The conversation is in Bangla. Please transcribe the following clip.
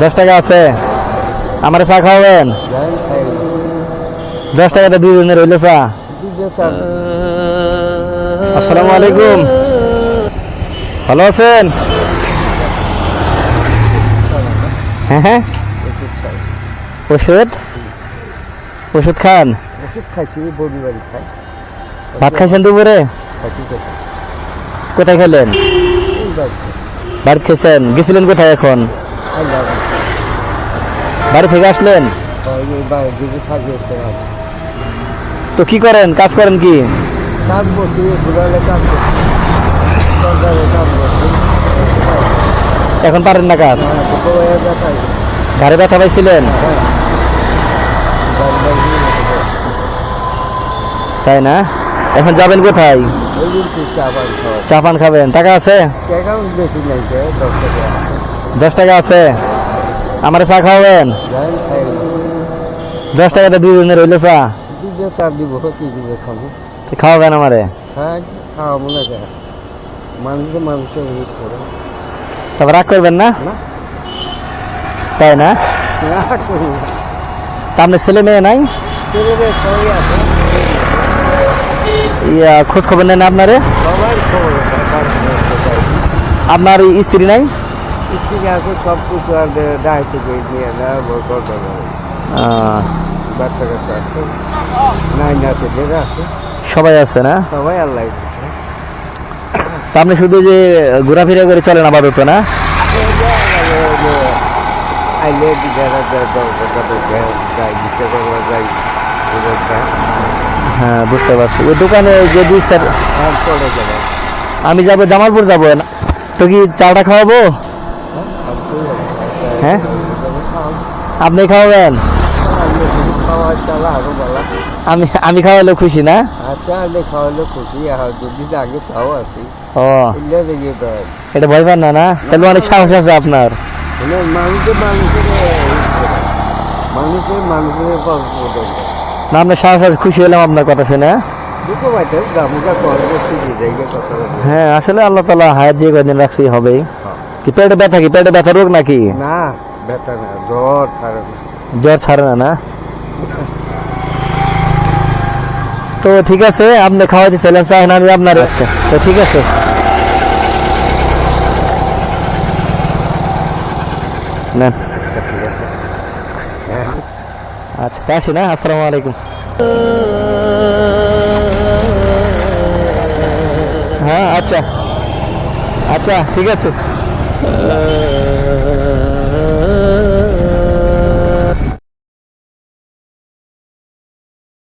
দশ টাকা আছে। আমার চা খাওয়াবেন? দশ টাকাটা দুজনের রইল চা। আসসালামু আলাইকুম। ভালো আছেন? হ্যাঁ হ্যাঁ। ওষুধ? ওষুধ খান? ওষুধ খাইছি বড়ি বাড়ি খাই। ভাত খাইছেন দুপুরে? কোথায় খেলেন? বাড়িতে। খেয়েছেন? গেছিলেন কোথায় এখন? বাড়ি থেকে আসলেন? তো কি করেন? কাজ করেন কি? কাজ এখন পারেন না কাজ? ঘরে ব্যথা পাইছিলেন। তাই না? এখন যাবেন কোথায়? চা পান খাবেন। টাকা আছে? দশ টাকা আছে। আমার চা খাওয়াবেন? দশ টাকাটা দুজনের রইল চা? চার দিব কি দিবে খাব? খাওয়াবেন আমারে? খাওয়াবো না কেন? মানুষকে তারপর রাগ করবেন না? তাই না? আপনার ছেলে মেয়ে নাই? ইয়া খোঁজ খবর নেন আপনারে। আপনার স্ত্রী নাই? ঠিক আছে সব কিছু আর দায়িত্ব করে নিয়ে না বড় কথা বাচ্চা কাচ্চা আছে নাই না ছেলেরা আছে। সবাই আছে না? সবাই আল্লাহ তা আপনি শুধু যে ঘোরাফেরা করে চলেন আপাতত না? আইলে দিদারা যাই দিতে পারব যাই হ্যাঁ বুঝতে পারছি। ওই দোকানে যদি স্যার যাবে। আমি যাব জামালপুর যাব। না তো কি চাটা খাওয়াবো? হ্যাঁ? আপনি খাওয়াবেন? আমি আমি খাওয়ালে খুশি না? আচ্ছা খাওয়ালে খুশি আর আগে আছি। ও। এটা ভয় পান না না? তাহলে অনেক সাহস আছে আপনার। মানুষের মানুষের মানুষের মানুষের না আপনার সাহস আছে খুশি হলাম আপনার কথা শুনে। হ্যাঁ আসলে আল্লাহ তালা হায়াত যে কদিন রাখছি হবেই। কি পেটে ব্যথা কি পেটে ব্যথা রোগ নাকি না ব্যথা না জ্বর ছাড়ে না জ্বর ছাড়ে না না তো ঠিক আছে আপনি খাওয়াতে চাইলেন চাহেন আমি আপনার আচ্ছা তো ঠিক আছে নেন আচ্ছা, ঠিক আছে হ্যাঁ আচ্ছা তা আসি না আসসালামু আলাইকুম হ্যাঁ আচ্ছা আচ্ছা ঠিক আছে Uh,